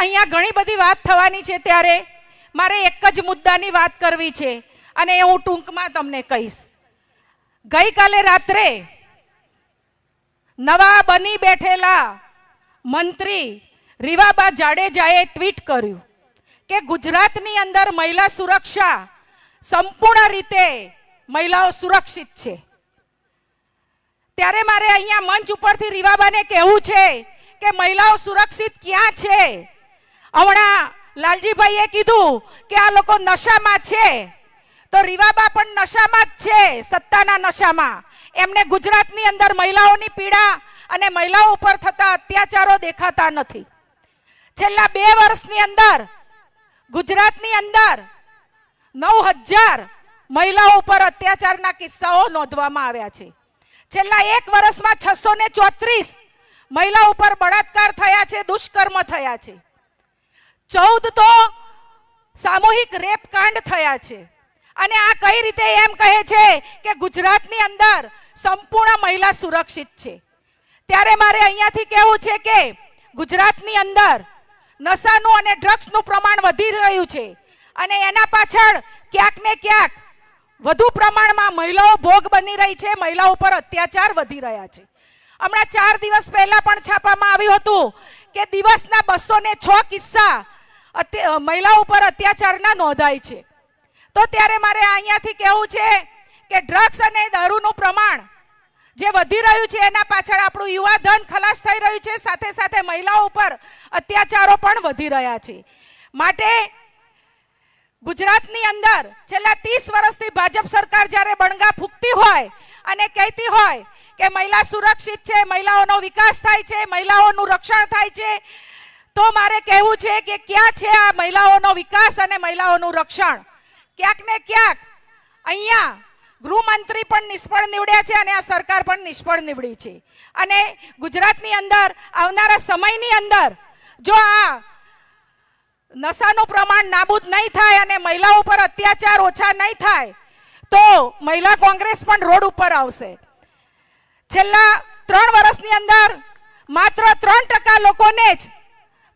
અહીંયા ઘણી બધી વાત થવાની છે ત્યારે મારે એક જ મુદ્દાની વાત કરવી છે અને એ હું ટૂંકમાં તમને કહીશ. ગઈકાલે રાત્રે નવા બની બેઠેલા મંત્રી રીવાબા જાડેજાએ ટ્વીટ કર્યું કે ગુજરાતની અંદર મહિલા સુરક્ષા સંપૂર્ણ રીતે મહિલાઓ સુરક્ષિત છે. ત્યારે મારે અહીંયા મંચ ઉપરથી રીવાબાને કહેવું છે કે મહિલાઓ સુરક્ષિત ક્યાં છે? હમણાં લાલજીભાઈએ કીધું કે આ લોકો નશામાં છે. તો રીવાબા પણ નશામાં જ છે, સત્તાના નશામાં. એમને ગુજરાતની અંદર મહિલાઓની પીડા અને મહિલાઓ ઉપર થતા અત્યાચારો દેખાતા નથી. છેલ્લા બે વર્ષની અંદર ગુજરાતની અંદર નવ હજાર મહિલાઓ ઉપર અત્યાચારના કિસ્સાઓ નોંધવામાં આવ્યા છે. છેલ્લા એક વર્ષમાં છસો ને ચોત્રીસ મહિલા ઉપર બળાત્કાર થયા છે, દુષ્કર્મ થયા છે. ચૌદ તો સામૂહિક રેપ કાંડ થયા છે. અને આ કઈ રીતે એમ કહે છે કે ગુજરાતની અંદર સંપૂર્ણ મહિલા સુરક્ષિત છે. ત્યારે મારે અહીંયાથી કહેવું છે કે ગુજરાતની અંદર નશાનું અને ડ્રગ્સનું પ્રમાણ વધી રહ્યું છે. અને એના પાછળ ક્યાંક ને ક્યાંક વધુ પ્રમાણમાં મહિલાઓ ભોગ બની રહી છે, મહિલાઓ પર અત્યાચાર વધી રહ્યા છે. હમણાં ચાર દિવસ પહેલા પણ છાપવામાં આવ્યું હતું કે દિવસના બસો ને છ કિસ્સા અત્ય- ઉપર પર અત્યાચારના નોંધાય છે. તો ત્યારે મારે અહીંયાથી કહેવું છે કે ડ્રગ્સ અને દારૂનું પ્રમાણ જે વધી રહ્યું છે, એના પાછળ આપણું યુવા ધન ખલાસ થઈ રહ્યું છે, સાથે સાથે મહિલાઓ ઉપર અત્યાચારો પણ વધી રહ્યા છે. માટે ગુજરાતની અંદર છેલ્લા ત્રીસ વર્ષથી ભાજપ સરકાર જ્યારે બણગા ફૂંકતી હોય અને કહેતી હોય કે મહિલા સુરક્ષિત છે, મહિલાઓનો વિકાસ થાય છે, મહિલાઓનું રક્ષણ થાય છે તો મારે કહેવું છે કે ક્યાં છે આ મહિલાઓનો વિકાસ અને મહિલાઓનું રક્ષણ? ક્યાંક ને ક્યાંક અહીંયા ગૃહમંત્રી પણ નિષ્ફળ નીવડ્યા છે અને આ સરકાર પણ નિષ્ફળ નીવડી છે. અને ગુજરાતની અંદર, આવનારા સમયની અંદર, જો આ નશાનું પ્રમાણ નાબૂદ નહીં થાય અને મહિલાઓ પર અત્યાચાર ઓછા નહીં થાય, તો મહિલા કોંગ્રેસ પણ રોડ ઉપર આવશે. છેલ્લા ત્રણ વર્ષની અંદર માત્ર ત્રણ ટકા લોકોને જ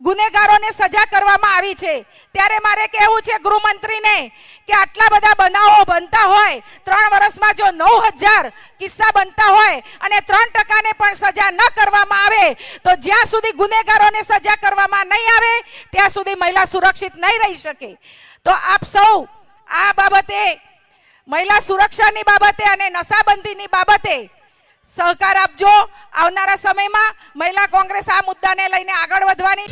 ગુનેગારોને સજા કરવામાં આવી છે. ત્યારે મારે કહેવું છે ગૃહમંત્રીને કે આટલા બધા બનાવો બનતા હોય, ત્રણ વર્ષમાં જો નવ હજાર કિસ્સા બનતા હોય અને ત્રણ ટકાને પણ સજા ન કરવામાં આવે, તો જ્યાં સુધી ગુનેગારોને સજા કરવામાં નહીં આવે, ત્યાં સુધી મહિલા સુરક્ષિત નહીં રહી શકે. તો આપ સૌ આ બાબતે, મહિલા સુરક્ષાની બાબતે અને નશાબંધીની બાબતે સહકાર આપજો. આવનારા સમયમાં મહિલા કોંગ્રેસ આ મુદ્દાને લઈને આગળ વધવાની.